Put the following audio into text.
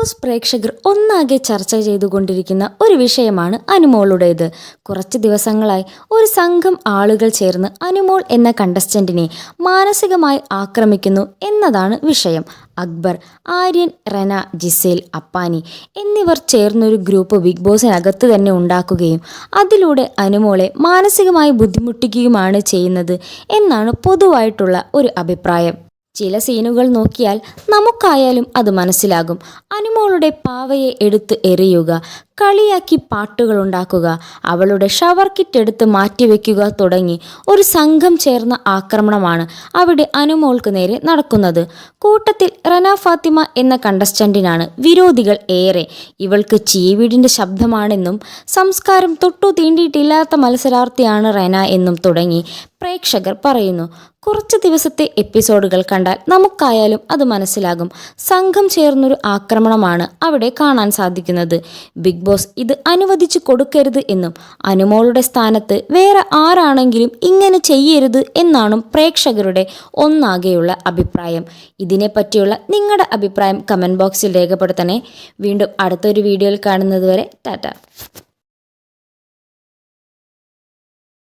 Boss പ്രേക്ഷകർ ഒന്നാകെ ചർച്ച ചെയ്തുകൊണ്ടിരിക്കുന്ന ഒരു വിഷയമാണ് അനുമോളുടേത്. കുറച്ച് ദിവസങ്ങളായി ഒരു സംഘം ആളുകൾ ചേർന്ന് അനുമോൾ എന്ന കണ്ടസ്റ്റന്റിനെ മാനസികമായി ആക്രമിക്കുന്നു എന്നതാണ് വിഷയം. അക്ബർ ആര്യൻ റെന ജിസേൽ അപ്പാനി എന്നിവർ ചേർന്നൊരു ഗ്രൂപ്പ് ബിഗ് ബോസിനകത്ത് തന്നെ ഉണ്ടാക്കുകയും അതിലൂടെ അനുമോളെ മാനസികമായി ബുദ്ധിമുട്ടിക്കുകയുമാണ് ചെയ്യുന്നത് എന്നാണ് പൊതുവായിട്ടുള്ള ഒരു അഭിപ്രായം. ചില സീനുകൾ നോക്കിയാൽ നമുക്കായാലും അത് മനസ്സിലാകും. അനുമോളുടെ പാവയെ എടുത്ത് എറിയുക കളിയാക്കി പാട്ടുകൾ ഉണ്ടാക്കുക അവളുടെ ഷവർ കിറ്റ് എടുത്ത് മാറ്റിവെക്കുക തുടങ്ങി. ഒരു സംഘം ചേർന്ന ആക്രമണമാണ് അവിടെ അനുമോൾക്ക് നേരെ നടക്കുന്നത്. കൂട്ടത്തിൽ റന ഫാത്തിമ എന്ന കണ്ടസ്റ്റന്റിനാണ് വിരോധികൾ ഏറെ. ഇവൾക്ക് ചീവീടിന്റെ ശബ്ദമാണെന്നും സംസ്കാരം തൊട്ടു തീണ്ടിയിട്ടില്ലാത്ത മത്സരാർത്ഥിയാണ് റന എന്നും തുടങ്ങി പ്രേക്ഷകർ പറയുന്നു. കുറച്ച് ദിവസത്തെ എപ്പിസോഡുകൾ കണ്ടാൽ നമുക്കായാലും അത് മനസ്സിലാകും. സംഘം ചേർന്നൊരു ആക്രമണമാണ് അവിടെ കാണാൻ സാധിക്കുന്നത്. ബിഗ് ബോസ് ഇത് അനുവദിച്ചു കൊടുക്കരുത് എന്നും അനുമോളുടെ സ്ഥാനത്ത് വേറെ ആരാണെങ്കിലും ഇങ്ങനെ ചെയ്യരുത് എന്നാണ് പ്രേക്ഷകരുടെ ഒന്നാകെയുള്ള അഭിപ്രായം. ഇതിനെപ്പറ്റിയുള്ള നിങ്ങളുടെ അഭിപ്രായം കമന്റ് ബോക്സിൽ രേഖപ്പെടുത്തണേ. വീണ്ടും അടുത്തൊരു വീഡിയോയിൽ കാണുന്നതുവരെ ടാറ്റ.